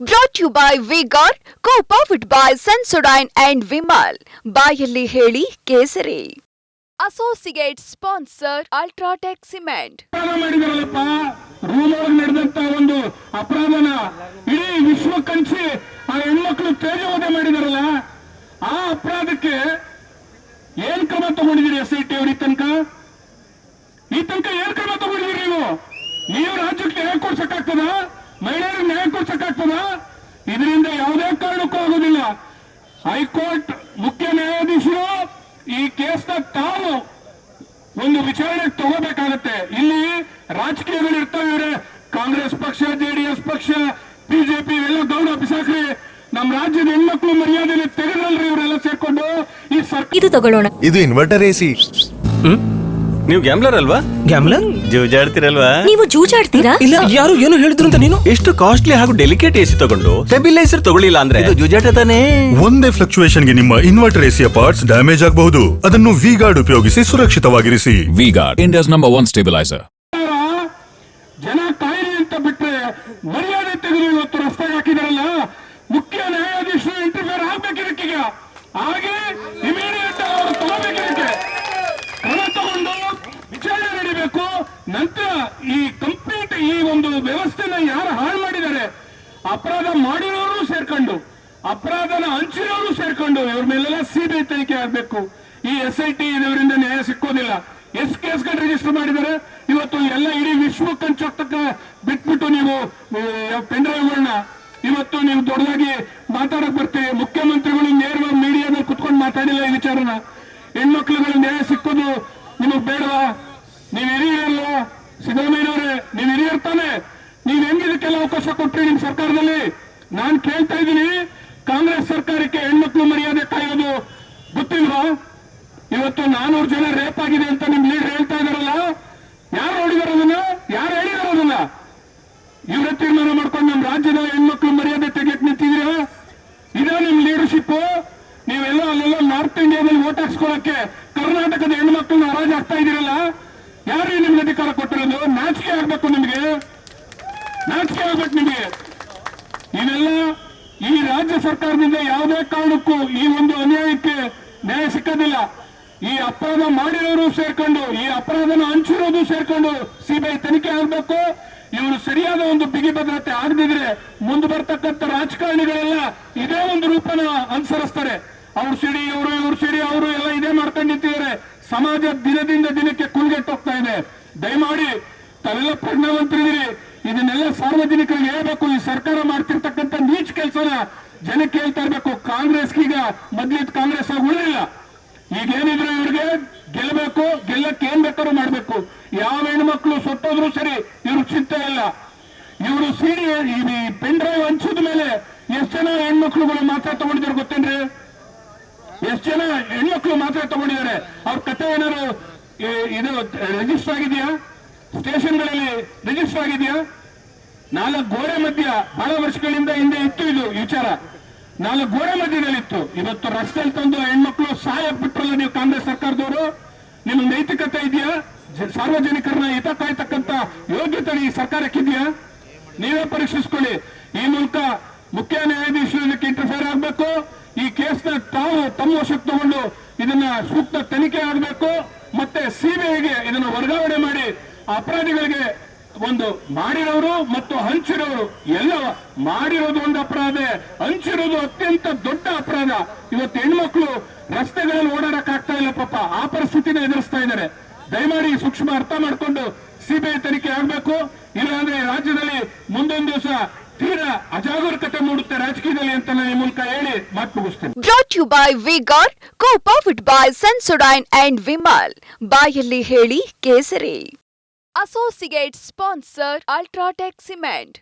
Brought you by V Guard co powered by Sensodyne and Vimal ಬಾಯಲ್ಲಿ ಹೇಳಿ ಕೇಸರಿ. Associate sponsor UltraTech cement ಮಾಡಿದಾರಲ್ಲಪ್ಪ? Room ಒಳಗೆ ನಡೆದಂತ ಒಂದು ಅಪರಾಧನ ಇಡೀ ವಿಶ್ವ ಕಂಚಿ ಆ ಹೆಣ್ಮಕ್ಳು ತೇಜವಧೆ ಮಾಡಿದಾರಲ್ಲ ಆ ಅಪರಾಧಕ್ಕೆ ಏನ್ ಕ್ರಮ ತಗೊಂಡಿದ್ದೀರಿ ಎಸ್ ಐ ಟಿ ಅವ್ರ ಈ ತನಕ? ಈ ತನಕ ಏನ್ ಕ್ರಮ ತಗೊಂಡಿದ್ದೀರಿ ನೀವು? ನೀವು ರಾಜ್ಯಕ್ಕೆ ನ್ಯಾಯ ಕೊಡ್ಸಕ್ಕಾಗ್ತದ? ಮಹಿಳೆಯರಿಗೆ ನ್ಯಾಯ ಕೊಡ್ಸಕ್ಕಾಗ್ತದ? ಇದರಿಂದ ಯಾವುದೇ ಕಾರಣಕ್ಕೂ ಆಗೋದಿಲ್ಲ. ಹೈಕೋರ್ಟ್ ಮುಖ್ಯ ನ್ಯಾಯಾಧೀಶರು ಈ ಕೇಸ್ನ ತಾವು ಒಂದು ವಿಚಾರಣೆ ತಗೋಬೇಕಾಗತ್ತೆ. ಇಲ್ಲಿ ರಾಜಕೀಯಗಳು ಇರ್ತವೆ ಇವ್ರೆ. ಕಾಂಗ್ರೆಸ್ ಪಕ್ಷ ಜೆಡಿಎಸ್ ಪಕ್ಷ ಬಿಜೆಪಿ ಇವೆಲ್ಲ ಗೌಡ ಬಿಸಾಕ್ರಿ ನಮ್ಮ ರಾಜ್ಯದ ಹೆಣ್ಮಕ್ಳು ಮರ್ಯಾದೆನೆ ತೆಗೆದಲ್ರಿ ಇವರೆಲ್ಲ ಸೇರ್ಕೊಂಡು ಈ ಸರ್ಕಾರ ಇದು ತಗೊಳ್ಳೋಣ. ಇದು ಇನ್ವರ್ಟರ್ ಎಸಿ ನೀವು ಗ್ಯಾಮ್ಲರ್ ಅಲ್ವಾ? ಗ್ಯಾಮ್ಲರ್ ಜೂಜಾಡ್ತಿರಲ್ವಾ? ನೀವು ಜೂಜಾಡ್ತೀರಾ? ಇಲ್ಲ ಯಾರು ಏನು ಹೇಳಿದ್ರು ಅಂತ ನೀನು? ಎಷ್ಟು ಕಾಸ್ಟ್ಲಿ ಹಾಗೂ ಡೆಲಿಕೇಟ್ ಎಸಿ ತಗೊಂಡು ಸ್ಟೆಬಿಲೈಸರ್ ತಗೊಳ್ಳಿಲ್ಲ ಅಂದ್ರೆ? ಇದು ಜೂಜಾಟ ತಾನೇ. ಒಂದೇ ಫ್ಲಕ್ಚುಯೇಷನ್ಗೆ ನಿಮ್ಮ ಇನ್ವರ್ಟರ್ ಎಸಿಯ ಪಾರ್ಟ್ಸ್ ಡ್ಯಾಮೇಜ್ ಆಗಬಹುದು. ಅದನ್ನು ವಿ ಗಾರ್ಡ್ ಉಪಯೋಗಿಸಿ ಸುರಕ್ಷಿತವಾಗಿರಿಸಿ. V Guard India's number one stabiliser ಜನ ಕಾಯಿರಿ ಅಂತ ಬಿಟ್ರೆ ಮರ್ಯಾದೆ ತೆಗೆದು ಇವತ್ತು ರಸ್ತೆಗೆ ಹಾಕಿದಾರಲ್ಲ? ಮುಖ್ಯ ನ್ಯಾಯಾಧೀಶರು ಇಂಟರ್ಫಿಯರ್ ಆಗ್ಬೇಕು ಇದಕ್ಕೀಗ ಹಾಗೆ ಇಮಿಡಿಯೇಟ್ ಅವರು ತಗೋಬೇಕಿದಕ್ಕೆ ಕ್ರಮ ತಗೊಂಡು ವಿಚಾರಣೆ ನಡೀಬೇಕು ನಂತರ ಈ ಕಂಪ್ಲೀಟ್ ಈ ಒಂದು ವ್ಯವಸ್ಥೆನ ಯಾರು ಹಾಳು ಮಾಡಿದ್ದಾರೆ? ಅಪರಾಧ ಮಾಡಿರೋರು ಸೇರ್ಕೊಂಡು, ಅಪರಾಧನ ಹಂಚಿರೋರು ಸೇರ್ಕೊಂಡು ಇವ್ರ ಮೇಲೆಲ್ಲ ಸಿಬಿಐ ತನಿಖೆ ಆಗ್ಬೇಕು. ಈ ಎಸ್ ಐ ಟಿ ಇದರಿಂದ ನ್ಯಾಯ ಸಿಕ್ಕೋದಿಲ್ಲ ಎಷ್ಟು ಕೇಸ್ಗಳು ರಿಜಿಸ್ಟರ್ ಮಾಡಿದ್ದಾರೆ. ಇವತ್ತು ಎಲ್ಲ ಇಡೀ ವಿಶ್ವಕ್ಕೆ ಹಂಚೋಗ್ತಕ್ಕ ಬಿಟ್ಬಿಟ್ಟು ನೀವು ಪೆಂಡ್ರೈವ್ಗಳನ್ನ ಇವತ್ತು ನೀವು ದೊಡ್ಡದಾಗಿ ಮಾತಾಡಕ್ ಬರ್ತೀವಿ ಮುಖ್ಯಮಂತ್ರಿಗಳು ನೇರವಾಗಿ ಮೀಡಿಯಾದಲ್ಲಿ ಕುತ್ಕೊಂಡು ಮಾತಾಡಿಲ್ಲ ಈ ವಿಚಾರನ. ಹೆಣ್ಮಕ್ಳುಗಳು ನ್ಯಾಯ ಸಿಕ್ಕೋದು ನಿಮಗ್ ಬೇಡವಾ? ನೀವ್ ಸಿದ್ದರಾಮಯ್ಯ ಸಿದ್ದರಾಮಯ್ಯನವರೇ ನೀವ್ ಹಿರಿಯರ್ತಾನೆ ತಾನೆ. ನೀವ್ ಹೆಂಗ್ ಇದಕ್ಕೆಲ್ಲ ಅವಕಾಶ ಕೊಟ್ರಿ ನಿಮ್ ಸರ್ಕಾರದಲ್ಲಿ? ನಾನ್ ಕೇಳ್ತಾ ಇದ್ದೀನಿ, ಕಾಂಗ್ರೆಸ್ ಸರ್ಕಾರಕ್ಕೆ ಹೆಣ್ಮಕ್ಳು ಮರ್ಯಾದೆ ಕಾಯೋದು ಗೊತ್ತಿಲ್ವಾ? ಇವತ್ತು ನಾನೂರು ಜನ ರೇಪ್ ಆಗಿದೆ ಅಂತ ನಿಮ್ ಲೀಡರ್ ಹೇಳ್ತಾ ಇದಾರಲ್ಲ. ಯಾರು ನೋಡಿದಾರ ಅದನ್ನ? ಯಾರು ಹೇಳಿದಾರ ಅದನ್ನ? ಇವರ ತೀರ್ಮಾನ ಮಾಡ್ಕೊಂಡು ನಮ್ಮ ರಾಜ್ಯದ ಹೆಣ್ಮಕ್ಳು ಮರ್ಯಾದೆ ತೆಗೆಯಕ್ ನಿಂತಿದೀರಾ ಇದೇ ನಿಮ್ ಲೀಡರ್ಶಿಪ್ ನೀವೆಲ್ಲ ಅಲ್ಲೆಲ್ಲ ನಾರ್ತ್ ಇಂಡಿಯಾದಲ್ಲಿ ಓಟ್ ಹಾಕ್ಸ್ಕೊಳಕ್ಕೆ ಕರ್ನಾಟಕದ ಹೆಣ್ಮಕ್ಳನ್ನ ಹರಾಜ್ ಆಗ್ತಾ ಇದೀರಲ್ಲ ಯಾರು ನಿಮ್ಗೆ ಅಧಿಕಾರ ಕೊಟ್ಟಿರೋದು? ನಾಚಿಕೆ ಆಗ್ಬೇಕು ನಿಮಗೆ? ನಾಚಿಕೆ ಆಗ್ಬೇಕು ನಿಮಗೆ? ನೀವೆಲ್ಲ ಈ ರಾಜ್ಯ ಸರ್ಕಾರದಿಂದ ಯಾವುದೇ ಕಾರಣಕ್ಕೂ ಈ ಒಂದು ಅನ್ಯಾಯಕ್ಕೆ ನ್ಯಾಯ ಸಿಕ್ಕೋದಿಲ್ಲ. ಈ ಅಪರಾಧ ಮಾಡಿರೋರು ಸೇರ್ಕೊಂಡು, ಈ ಅಪರಾಧನ ಹಂಚಿರೋದು ಸೇರ್ಕೊಂಡು ಸಿಬಿಐ ತನಿಖೆ ಆಗಬೇಕು. ಇವರು ಸರಿಯಾದ ಒಂದು ಬಿಗಿ ಭದ್ರತೆ ಆಗದಿದ್ರೆ ಮುಂದೆ ಬರ್ತಕ್ಕಂಥ ರಾಜಕಾರಣಿಗಳೆಲ್ಲ ಇದೇ ಒಂದು ರೂಪನ ಅನುಸರಿಸ್ತಾರೆ. ಅವ್ರು ಸಿಡಿ ಇವರು ಇವ್ರು ಸಿಡಿ, ಅವರು ಎಲ್ಲ ಇದೇ ಮಾಡ್ಕೊಂಡು ನಿಂತಿದ್ದಾರೆ ಸಮಾಜ ದಿನದಿಂದ ದಿನಕ್ಕೆ ಹೋಗ್ತಾ ಇದೆ ದಯಮಾಡಿ ತಾವೆಲ್ಲ ಪ್ರಜ್ಞಾವಂತರಿದ್ದೀರಿ ಇದನ್ನೆಲ್ಲ ಸಾರ್ವಜನಿಕರಿಗೆ ಹೇಳ್ಬೇಕು. ಈ ಸರ್ಕಾರ ಮಾಡ್ತಿರ್ತಕ್ಕಂಥ ನೀಚ್ ಕೆಲಸನ ಜನಕ್ಕೆ ಹೇಳ್ತಾ ಇರ್ಬೇಕು. ಕಾಂಗ್ರೆಸ್ಗೀಗ ಮೊದ್ಲಿದ್ ಕಾಂಗ್ರೆಸ್ ಆಗಿ ಉಳಿದಿಲ್ಲ. ಈಗ ಏನಿದ್ರು ಇವ್ರಿಗೆ ಗೆಲ್ಲಬೇಕು, ಗೆಲ್ಲಕ್ಕೆ ಏನ್ ಬೇಕಾದ್ರೂ ಮಾಡ್ಬೇಕು. ಯಾವ ಹೆಣ್ಮಕ್ಳು ಸೊಟ್ಟೋದ್ರು ಸರಿ ಇವ್ರ ಚಿಂತೆ ಇಲ್ಲ. ಇವರು ಸಿಡಿ, ಈ ಪೆನ್ ಡ್ರೈವ್ ಹಂಚಿದ ಮೇಲೆ ಎಷ್ಟು ಜನ ಹೆಣ್ಮಕ್ಳುಗಳು ಮಾತ್ರ ತಗೊಂಡಿದ್ರು ಗೊತ್ತೇನ್ರಿ? ಎಷ್ಟು ಜನ ಹೆಣ್ಮಕ್ಳು ಮಾತ್ರ ತಗೊಂಡಿದ್ದಾರೆ? ಅವ್ರ ಕಥೆ ಏನಾದ್ರು ಈ- ಇದು ರಿಜಿಸ್ಟರ್ ಆಗಿದೆಯಾ? ಸ್ಟೇಷನ್ಗಳಲ್ಲಿ ರಿಜಿಸ್ಟರ್ ಆಗಿದೆಯಾ? ನಾಲ್ಕು ಗೋಡೆ ಮಧ್ಯ ಬಹಳ ವರ್ಷಗಳಿಂದ ಹಿಂದೆ ಇತ್ತು ಇದು ವಿಚಾರ. ನಾಲ್ಕು ಗೋಡೆ ಮಧ್ಯದಲ್ಲಿ ಇತ್ತು ಇವತ್ತು ರಸ್ತೆಯಲ್ಲಿ ತಂದು ಹೆಣ್ಮಕ್ಳು ಸಹಾಯ ಬಿಟ್ರಲ್ಲ ನೀವು ಕಾಂಗ್ರೆಸ್ ಸರ್ಕಾರದವರು? ನಿಮ್ಮ ನೈತಿಕತೆ ಇದೆಯಾ? ಸಾರ್ವಜನಿಕರನ್ನ ಹಿತ ಕಾಯ್ತಕ್ಕಂತ ಯೋಗ್ಯತೆ ಈ ಸರ್ಕಾರಕ್ಕಿದೆಯಾ? ನೀವೇ ಪರೀಕ್ಷಿಸ್ಕೊಳ್ಳಿ. ಈ ಮೂಲಕ ಮುಖ್ಯ ನ್ಯಾಯಾಧೀಶ ಇಂಟರ್ಫೇರ್ ಆಗಬೇಕು. ಈ ಕೇಸ್ನ ತಾವು ತಮ್ಮ ವಶಕ್ಕೆ ತಗೊಂಡು ಇದನ್ನ ಸೂಕ್ತ ತನಿಖೆ ಆಗಬೇಕು. ಸಿಬಿಐಗೆ ಇದನ್ನ ವರ್ಗಾವಣೆ ಮಾಡಿ ಅಪರಾಧಿಗಳಿಗೆ ಒಂದು ಮಾಡಿರೋರು ಮತ್ತು ಹಂಚಿರೋರು ಎಲ್ಲ ಮಾಡಿರೋದು ಒಂದು ಅಪರಾಧ, ಹಂಚಿರೋದು ಅತ್ಯಂತ ದೊಡ್ಡ ಅಪರಾಧ. ಇವತ್ತು ಹೆಣ್ಮಕ್ಳು ರಸ್ತೆಗಳಲ್ಲಿ ಓಡಾಡಕ್ ಆಗ್ತಾ ಇಲ್ಲ ಪಾಪ, ಆ ಪರಿಸ್ಥಿತಿನ ಎದುರಿಸ್ತಾ ಇದ್ದಾರೆ. ದಯಮಾಡಿ ಸೂಕ್ಷ್ಮ ಅರ್ಥ ಮಾಡಿಕೊಂಡು ಸಿಬಿಐ ತನಿಖೆ ಆಗಬೇಕು. ಇಲ್ಲಾಂದ್ರೆ ರಾಜ್ಯದಲ್ಲಿ ಮುಂದೊಂದು ದಿವಸ ತೀರಾ ಅಜಾಗರೂಕತೆ ಮೂಡುತ್ತೆ ರಾಜಕೀಯದಲ್ಲಿ ಅಂತ ನಾನು ಈ ಮೂಲಕ ಹೇಳಿ ಮಾತು ಮುಗಿಸ್ತೇನೆ. Brought you by V Guard co powered by Sensodyne and Vimal ಬಾಯಲ್ಲಿ ಹೇಳಿ ಕೇಸರಿ. Associate sponsor UltraTech cement